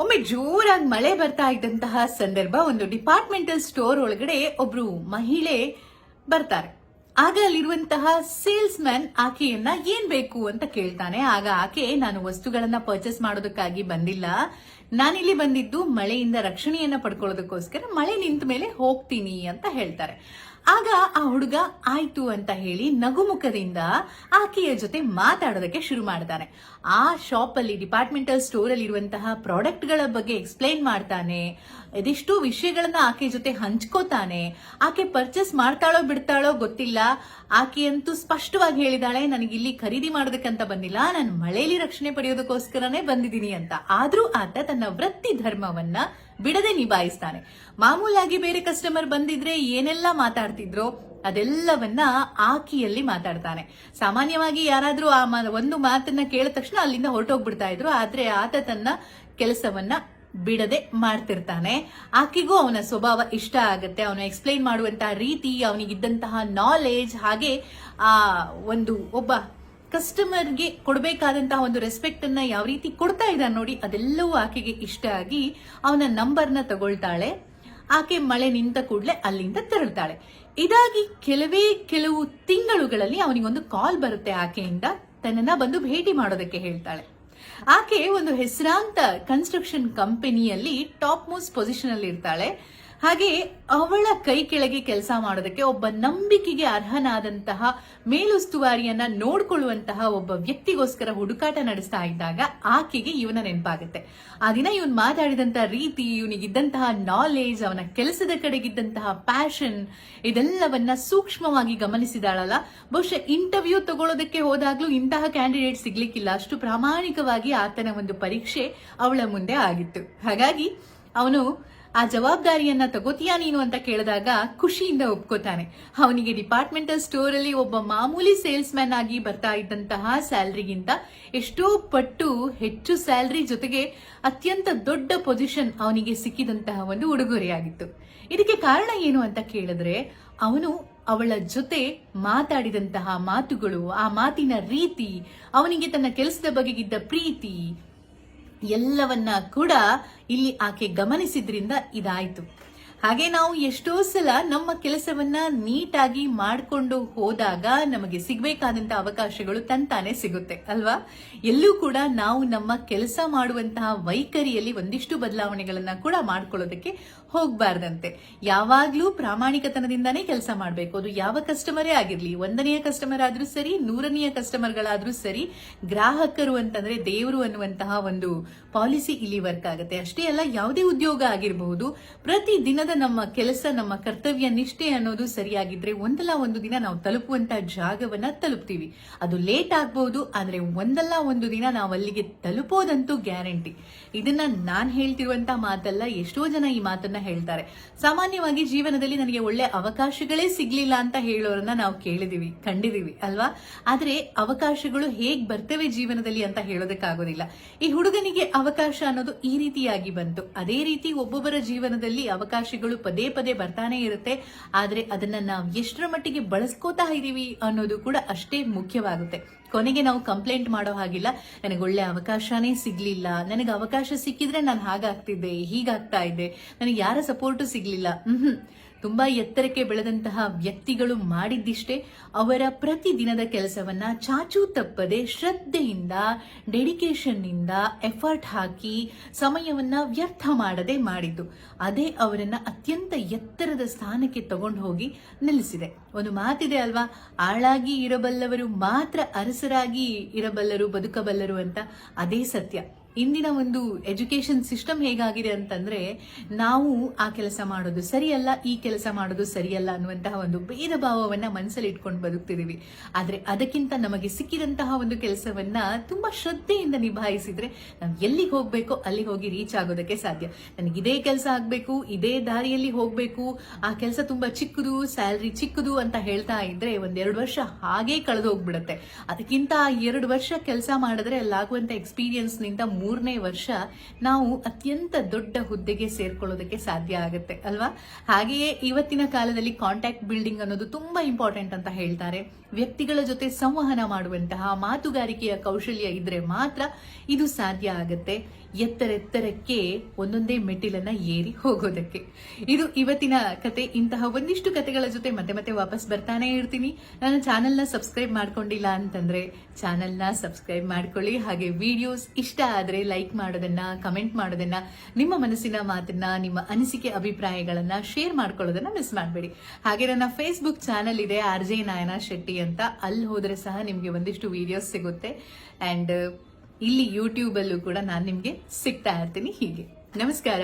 ಒಮ್ಮೆ ಜೋರಾಗಿ ಮಳೆ ಬರ್ತಾ ಇದ್ದಂತಹ ಸಂದರ್ಭ ಒಂದು ಡಿಪಾರ್ಟ್ಮೆಂಟಲ್ ಸ್ಟೋರ್ ಒಳಗಡೆ ಒಬ್ರು ಮಹಿಳೆ ಬರ್ತಾರೆ. ಆಗ ಅಲ್ಲಿರುವಂತಹ ಸೇಲ್ಸ್ ಮ್ಯಾನ್ ಆಕೆಯನ್ನ ಏನ್ ಬೇಕು ಅಂತ ಕೇಳ್ತಾನೆ. ಆಗ ಆಕೆ, ನಾನು ವಸ್ತುಗಳನ್ನ ಪರ್ಚೇಸ್ ಮಾಡೋದಕ್ಕಾಗಿ ಬಂದಿಲ್ಲ. ನಾನಿಲ್ಲಿ ಬಂದಿದ್ದು ಮಳೆಯಿಂದ ರಕ್ಷಣೆಯನ್ನ ಪಡ್ಕೊಳ್ಳೋದಕ್ಕೋಸ್ಕರ ಮಳೆ ನಿಂತ ಮೇಲೆ ಹೋಗ್ತೀನಿ ಅಂತ ಹೇಳ್ತಾರೆ. ಆಗ ಆ ಹುಡುಗ ಆಯ್ತು ಅಂತ ಹೇಳಿ ನಗುಮುಖದಿಂದ ಆಕೆಯ ಜೊತೆ ಮಾತಾಡೋದಕ್ಕೆ ಶುರು ಮಾಡ್ತಾನೆ. ಆ ಶಾಪ್ ಅಲ್ಲಿ ಡಿಪಾರ್ಟ್ಮೆಂಟಲ್ ಸ್ಟೋರ್ ಅಲ್ಲಿ ಇರುವಂತಹ ಪ್ರಾಡಕ್ಟ್ಗಳ ಬಗ್ಗೆ ಎಕ್ಸ್ಪ್ಲೈನ್ ಮಾಡ್ತಾನೆ. ಇದಿಷ್ಟು ವಿಷಯಗಳನ್ನ ಆಕೆ ಜೊತೆ ಹಂಚ್ಕೋತಾನೆ. ಆಕೆ ಪರ್ಚೇಸ್ ಮಾಡ್ತಾಳೋ ಬಿಡ್ತಾಳೋ ಗೊತ್ತಿಲ್ಲ. ಆಕೆಯಂತೂ ಸ್ಪಷ್ಟವಾಗಿ ಹೇಳಿದಾಳೆ ನನಗೆ ಇಲ್ಲಿ ಖರೀದಿ ಮಾಡೋದಕ್ಕಂತ ಬಂದಿಲ್ಲ. ನಾನು ಮಳೆಯಲ್ಲಿ ರಕ್ಷಣೆ ಪಡೆಯೋದಕ್ಕೋಸ್ಕರನೇ ಬಂದಿದ್ದೀನಿ ಅಂತ. ಆದ್ರೂ ಆತ ತನ್ನ ವೃತ್ತಿ ಧರ್ಮವನ್ನ ಬಿಡದೆ ನಿಭಾಯಿಸ್ತಾನೆ. ಮಾಮೂಲಾಗಿ ಬೇರೆ ಕಸ್ಟಮರ್ ಬಂದಿದ್ರೆ ಏನೆಲ್ಲ ಮಾತಾಡ್ತಿದ್ರೋ ಅದೆಲ್ಲವನ್ನ ಆಕಿಯಲ್ಲಿ ಮಾತಾಡ್ತಾನೆ. ಸಾಮಾನ್ಯವಾಗಿ ಯಾರಾದ್ರೂ ಆ ಒಂದು ಮಾತನ್ನ ಕೇಳಿದ ತಕ್ಷಣ ಅಲ್ಲಿಂದ ಹೊರಟೋಗ್ಬಿಡ್ತಾ ಇದ್ರು. ಆದ್ರೆ ಆತ ತನ್ನ ಕೆಲಸವನ್ನ ಬಿಡದೆ ಮಾಡ್ತಿರ್ತಾನೆ. ಆಕೆಗೂ ಅವನ ಸ್ವಭಾವ ಇಷ್ಟ ಆಗುತ್ತೆ. ಅವನು ಎಕ್ಸ್ಪ್ಲೈನ್ ಮಾಡುವಂತಹ ರೀತಿ, ಅವನಿಗಿದ್ದಂತಹ ನಾಲೆಜ್ ಹಾಗೆ ಆ ಒಂದು ಒಬ್ಬ ಕಸ್ಟಮರ್ಗೆ ಕೊಡಬೇಕಾದಂತಹ ಒಂದು ರೆಸ್ಪೆಕ್ಟ್ ಅನ್ನ ಯಾವ ರೀತಿ ಕೊಡ್ತಾ ಇದ್ದಾನೆ ನೋಡಿ, ಅದೆಲ್ಲವೂ ಆಕೆಗೆ ಇಷ್ಟ ಆಗಿ ಅವನ ನಂಬರ್ನ ತಗೊಳ್ತಾಳೆ. ಆಕೆ ಮಳೆ ನಿಂತ ಕೂಡಲೇ ಅಲ್ಲಿಂದ ತೆರಳ್ತಾಳೆ. ಇದಾಗಿ ಕೆಲವೇ ಕೆಲವು ತಿಂಗಳುಗಳಲ್ಲಿ ಅವನಿಗೊಂದು ಕಾಲ್ ಬರುತ್ತೆ ಆಕೆಯಿಂದ. ತನ್ನನ್ನ ಬಂದು ಭೇಟಿ ಮಾಡೋದಕ್ಕೆ ಹೇಳ್ತಾಳೆ. ಆಕೆ ಒಂದು ಹೆಸರಾಂತ ಕನ್ಸ್ಟ್ರಕ್ಷನ್ ಕಂಪನಿಯಲ್ಲಿ ಟಾಪ್ ಮೋಸ್ಟ್ ಪೊಸಿಷನ್ ಅಲ್ಲಿ ಇರ್ತಾಳೆ. ಹಾಗೆ ಅವಳ ಕೈ ಕೆಳಗೆ ಕೆಲಸ ಮಾಡೋದಕ್ಕೆ ಒಬ್ಬ ನಂಬಿಕೆಗೆ ಅರ್ಹನಾದಂತಹ ಮೇಲುಸ್ತುವಾರಿಯನ್ನ ನೋಡ್ಕೊಳ್ಳುವಂತಹ ಒಬ್ಬ ವ್ಯಕ್ತಿಗೋಸ್ಕರ ಹುಡುಕಾಟ ನಡೆಸ್ತಾ ಇದ್ದಾಗ ಆಕೆಗೆ ಇವನ ನೆನಪಾಗುತ್ತೆ. ಆ ದಿನ ಇವನ್ ಮಾತಾಡಿದಂತ ರೀತಿ, ಇವನಿಗಿದ್ದಂತಹ ನಾಲೆಜ್ ಅವನ ಕೆಲಸದ ಕಡೆಗಿದ್ದಂತಹ ಪ್ಯಾಷನ್ ಇದೆಲ್ಲವನ್ನ ಸೂಕ್ಷ್ಮವಾಗಿ ಗಮನಿಸಿದಾಳಲ್ಲ. ಬಹುಶಃ ಇಂಟರ್ವ್ಯೂ ತಗೊಳ್ಳೋದಕ್ಕೆ ಹೋದಾಗ್ಲೂ ಇಂತಹ ಕ್ಯಾಂಡಿಡೇಟ್ ಸಿಗ್ಲಿಕ್ಕಿಲ್ಲ. ಅಷ್ಟು ಪ್ರಾಮಾಣಿಕವಾಗಿ ಆತನ ಒಂದು ಪರೀಕ್ಷೆ ಅವಳ ಮುಂದೆ ಆಗಿತ್ತು. ಹಾಗಾಗಿ ಅವನು ಆ ಜವಾಬ್ದಾರಿಯನ್ನ ತಗೋತೀಯಾ ನೀನು ಅಂತ ಕೇಳಿದಾಗ ಖುಷಿಯಿಂದ ಒಪ್ಕೋತಾನೆ. ಅವನಿಗೆ ಡಿಪಾರ್ಟ್ಮೆಂಟಲ್ ಸ್ಟೋರ್ ಅಲ್ಲಿ ಒಬ್ಬ ಮಾಮೂಲಿ ಸೇಲ್ಸ್ ಮ್ಯಾನ್ ಆಗಿ ಬರ್ತಾ ಇದ್ದಂತಹ ಸ್ಯಾಲ್ರಿಗಿಂತ ಎಷ್ಟೋ ಪಟ್ಟು ಹೆಚ್ಚು ಸ್ಯಾಲ್ರಿ ಜೊತೆಗೆ ಅತ್ಯಂತ ದೊಡ್ಡ ಪೊಸಿಷನ್ ಅವನಿಗೆ ಸಿಕ್ಕಿದಂತಹ ಒಂದು ಉಡುಗೊರೆಯಾಗಿತ್ತು. ಇದಕ್ಕೆ ಕಾರಣ ಏನು ಅಂತ ಕೇಳಿದ್ರೆ, ಅವನು ಅವಳ ಜೊತೆ ಮಾತಾಡಿದಂತಹ ಮಾತುಗಳು, ಆ ಮಾತಿನ ರೀತಿ, ಅವನಿಗೆ ತನ್ನ ಕೆಲಸದ ಬಗೆಗಿದ್ದ ಪ್ರೀತಿ ಎಲ್ಲವನ್ನ ಕೂಡ ಇಲ್ಲಿ ಆಕೆ ಗಮನಿಸಿದ್ರಿಂದ ಇದಾಯ್ತು. ಹಾಗೆ ನಾವು ಎಷ್ಟೋ ಸಲ ನಮ್ಮ ಕೆಲಸವನ್ನ ನೀಟಾಗಿ ಮಾಡಿಕೊಂಡು ಹೋದಾಗ ನಮಗೆ ಸಿಗಬೇಕಾದಂತಹ ಅವಕಾಶಗಳು ತಂತಾನೆ ಸಿಗುತ್ತೆ, ಅಲ್ವಾ? ಎಲ್ಲೂ ಕೂಡ ನಾವು ನಮ್ಮ ಕೆಲಸ ಮಾಡುವಂತಹ ವೈಖರಿಯಲ್ಲಿ ಒಂದಿಷ್ಟು ಬದಲಾವಣೆಗಳನ್ನ ಕೂಡ ಮಾಡ್ಕೊಳ್ಳೋದಕ್ಕೆ ಹೋಗಬಾರ್ದಂತೆ. ಯಾವಾಗ್ಲೂ ಪ್ರಾಮಾಣಿಕತನದಿಂದಾನೇ ಕೆಲಸ ಮಾಡಬೇಕು. ಅದು ಯಾವ ಕಸ್ಟಮರೇ ಆಗಿರ್ಲಿ, ಒಂದನೆಯ ಕಸ್ಟಮರ್ ಆದ್ರೂ ಸರಿ, ನೂರನೆಯ ಕಸ್ಟಮರ್ಗಳಾದ್ರೂ ಸರಿ, ಗ್ರಾಹಕರು ಅಂತಂದ್ರೆ ದೇವರು ಅನ್ನುವಂತಹ ಒಂದು ಪಾಲಿಸಿ ಇಲ್ಲಿ ವರ್ಕ್ ಆಗುತ್ತೆ. ಅಷ್ಟೇ ಅಲ್ಲ, ಯಾವುದೇ ಉದ್ಯೋಗ ಆಗಿರಬಹುದು ಪ್ರತಿ ದಿನದ ನಮ್ಮ ಕೆಲಸ, ನಮ್ಮ ಕರ್ತವ್ಯ, ನಿಷ್ಠೆ ಅನ್ನೋದು ಸರಿಯಾಗಿದ್ರೆ ಒಂದಲ್ಲ ಒಂದು ದಿನ ನಾವು ತಲುಪುವಂತ ಜಾಗವನ್ನ ತಲುಪ್ತೀವಿ. ಅದು ಲೇಟ್ ಆಗ್ಬಹುದು ಆದ್ರೆ ಒಂದಲ್ಲ ಒಂದು ದಿನ ನಾವು ಅಲ್ಲಿಗೆ ತಲುಪೋದಂತೂ ಗ್ಯಾರಂಟಿ ಇದನ್ನ ನಾನ್ ಹೇಳ್ತಿರುವಂತ ಮಾತಲ್ಲ, ಎಷ್ಟೋ ಜನ ಈ ಮಾತನ್ನ ಹೇಳ್ತಾರೆ. ಸಾಮಾನ್ಯವಾಗಿ ಜೀವನದಲ್ಲಿ ನನಗೆ ಒಳ್ಳೆ ಅವಕಾಶಗಳೇ ಸಿಗ್ಲಿಲ್ಲ ಅಂತ ಹೇಳೋರನ್ನ ನಾವು ಕೇಳಿದೀವಿ, ಕಂಡಿದೀವಿ, ಅಲ್ವಾ? ಆದ್ರೆ ಅವಕಾಶಗಳು ಹೇಗ್ ಬರ್ತವೆ ಜೀವನದಲ್ಲಿ ಅಂತ ಹೇಳೋದಕ್ಕಾಗೋದಿಲ್ಲ. ಈ ಹುಡುಗನಿಗೆ ಅವಕಾಶ ಅನ್ನೋದು ಈ ರೀತಿಯಾಗಿ ಬಂತು. ಅದೇ ರೀತಿ ಒಬ್ಬೊಬ್ಬರ ಜೀವನದಲ್ಲಿ ಅವಕಾಶಗಳು ಪದೇ ಪದೇ ಬರ್ತಾನೆ ಇರುತ್ತೆ. ಆದರೆ ಅದನ್ನ ನಾವು ಎಷ್ಟರ ಮಟ್ಟಿಗೆ ಬಳಸ್ಕೋತಾ ಇದ್ದೀವಿ ಅನ್ನೋದು ಕೂಡ ಅಷ್ಟೇ ಮುಖ್ಯವಾಗುತ್ತೆ. ಕೊನೆಗೆ ನಾವು ಕಂಪ್ಲೇಂಟ್ ಮಾಡೋ ಹಾಗಿಲ್ಲ. ನನಗೆ ಒಳ್ಳೆ ಅವಕಾಶನೇ ಸಿಗ್ಲಿಲ್ಲ. ನನಗೆ ಅವಕಾಶ ಸಿಕ್ಕಿದ್ರೆ ನಾನು ಹಾಗಾಗ್ತಿದ್ದೆ, ಹೀಗಾಗ್ತಾ ಇದ್ದೆ ನನಗೆ ಯಾರ ಸಪೋರ್ಟು ಸಿಗ್ಲಿಲ್ಲ. ತುಂಬಾ ಎತ್ತರಕ್ಕೆ ಬೆಳೆದಂತಹ ವ್ಯಕ್ತಿಗಳು ಮಾಡಿದ್ದಿಷ್ಟೇ ಅವರ ಪ್ರತಿದಿನದ ಕೆಲಸವನ್ನ ಚಾಚೂ ತಪ್ಪದೆ ಶ್ರದ್ಧೆಯಿಂದ ಡೆಡಿಕೇಶನ್ ಇಂದ ಎಫರ್ಟ್ ಹಾಕಿ ಸಮಯವನ್ನ ವ್ಯರ್ಥ ಮಾಡದೆ ಮಾಡಿದ್ದು. ಅದೇ ಅವರನ್ನ ಅತ್ಯಂತ ಎತ್ತರದ ಸ್ಥಾನಕ್ಕೆ ತಗೊಂಡು ಹೋಗಿ ನಿಲ್ಲಿಸಿದೆ. ಒಂದು ಮಾತಿದೆ ಅಲ್ವಾ? ಆಳಾಗಿ ಇರಬಲ್ಲವರು ಮಾತ್ರ ಅರಸರಾಗಿ ಇರಬಲ್ಲರು, ಬದುಕಬಲ್ಲರು ಅಂತ. ಅದೇ ಸತ್ಯ. ಇಂದಿನ ಒಂದು ಎಜುಕೇಶನ್ ಸಿಸ್ಟಮ್ ಹೇಗಾಗಿದೆ ಅಂತಂದ್ರೆ ನಾವು ಆ ಕೆಲಸ ಮಾಡೋದು ಸರಿಯಲ್ಲ, ಈ ಕೆಲಸ ಮಾಡೋದು ಸರಿಯಲ್ಲ ಅನ್ನುವಂತಹ ಒಂದು ಭೇದ ಭಾವವನ್ನ ಮನಸ್ಸಲ್ಲಿ ಇಟ್ಕೊಂಡು ಬದುಕ್ತಿದೀವಿ ಆದ್ರೆ ಅದಕ್ಕಿಂತ ನಮಗೆ ಸಿಕ್ಕಿದಂತಹ ಒಂದು ಕೆಲಸವನ್ನ ತುಂಬಾ ಶ್ರದ್ಧೆಯಿಂದ ನಿಭಾಯಿಸಿದ್ರೆ ನಾವು ಎಲ್ಲಿಗೆ ಹೋಗ್ಬೇಕು ಅಲ್ಲಿ ಹೋಗಿ ರೀಚ್ ಆಗೋದಕ್ಕೆ ಸಾಧ್ಯ. ನನಗೆ ಇದೇ ಕೆಲಸ ಆಗ್ಬೇಕು, ಇದೇ ದಾರಿಯಲ್ಲಿ ಹೋಗ್ಬೇಕು, ಆ ಕೆಲಸ ತುಂಬಾ ಚಿಕ್ಕದು ಸ್ಯಾಲ್ರಿ ಚಿಕ್ಕದು ಅಂತ ಹೇಳ್ತಾ ಇದ್ರೆ ಒಂದೆರಡು ವರ್ಷ ಹಾಗೇ ಕಳೆದು ಹೋಗ್ಬಿಡುತ್ತೆ ಅದಕ್ಕಿಂತ ಎರಡು ವರ್ಷ ಕೆಲಸ ಮಾಡಿದ್ರೆ ಅಲ್ಲಾಗುವಂತ ಎಕ್ಸ್ಪೀರಿಯನ್ಸ್ನಿಂದ ಮೂರನೇ ವರ್ಷ ನಾವು ಅತ್ಯಂತ ದೊಡ್ಡ ಹುದ್ದೆಗೆ ಸೇರ್ಕೊಳ್ಳೋದಕ್ಕೆ ಸಾಧ್ಯ ಆಗುತ್ತೆ, ಅಲ್ವಾ? ಹಾಗೆಯೇ ಇವತ್ತಿನ ಕಾಲದಲ್ಲಿ ಕಾಂಟ್ಯಾಕ್ಟ್ ಬಿಲ್ಡಿಂಗ್ ಅನ್ನೋದು ತುಂಬಾ ಇಂಪಾರ್ಟೆಂಟ್ ಅಂತ ಹೇಳ್ತಾರೆ. ವ್ಯಕ್ತಿಗಳ ಜೊತೆ ಸಂವಹನ ಮಾಡುವಂತಹ ಮಾತುಗಾರಿಕೆಯ ಕೌಶಲ್ಯ ಇದ್ರೆ ಮಾತ್ರ ಇದು ಸಾಧ್ಯ ಆಗುತ್ತೆ. ಎತ್ತರೆತ್ತರಕ್ಕೆ ಒಂದೊಂದೇ ಮೆಟ್ಟಿಲನ್ನ ಏರಿ ಹೋಗೋದಕ್ಕೆ. ಇದು ಇವತ್ತಿನ ಕತೆ. ಇಂತಹ ಒಂದಿಷ್ಟು ಕತೆಗಳ ಜೊತೆ ಮತ್ತೆ ಮತ್ತೆ ವಾಪಸ್ ಬರ್ತಾನೆ ಇರ್ತೀನಿ. ನನ್ನ ಚಾನೆಲ್ನ ಸಬ್ಸ್ಕ್ರೈಬ್ ಮಾಡ್ಕೊಂಡಿಲ್ಲ ಅಂತಂದ್ರೆ ಚಾನೆಲ್ನ ಸಬ್ಸ್ಕ್ರೈಬ್ ಮಾಡ್ಕೊಳ್ಳಿ. ಹಾಗೆ ವಿಡಿಯೋಸ್ ಇಷ್ಟ ಆದ್ರೆ ಲೈಕ್ ಮಾಡೋದನ್ನ ಕಮೆಂಟ್ ಮಾಡೋದನ್ನ, ನಿಮ್ಮ ಮನಸ್ಸಿನ ಮಾತನ್ನ, ನಿಮ್ಮ ಅನಿಸಿಕೆ, ಅಭಿಪ್ರಾಯಗಳನ್ನ ಶೇರ್ ಮಾಡ್ಕೊಳ್ಳೋದನ್ನ ಮಿಸ್ ಮಾಡಬೇಡಿ. ಹಾಗೆ ನನ್ನ ಫೇಸ್ಬುಕ್ ಚಾನಲ್ ಇದೆ ಆರ್ ಜೆ ನಾಯನ ಶೆಟ್ಟಿ ಅಂತ. ಅಲ್ಲಿ ಹೋದ್ರೆ ಸಹ ನಿಮಗೆ ಒಂದಿಷ್ಟು ವಿಡಿಯೋಸ್ ಸಿಗುತ್ತೆ. ಅಂಡ್ ಇಲ್ಲಿ ಯೂಟ್ಯೂಬಲ್ಲೂ ಕೂಡ ನಾನು ನಿಮಗೆ ಸಿಗ್ತಾ ಇರ್ತೀನಿ ಹೀಗೆ. ನಮಸ್ಕಾರ.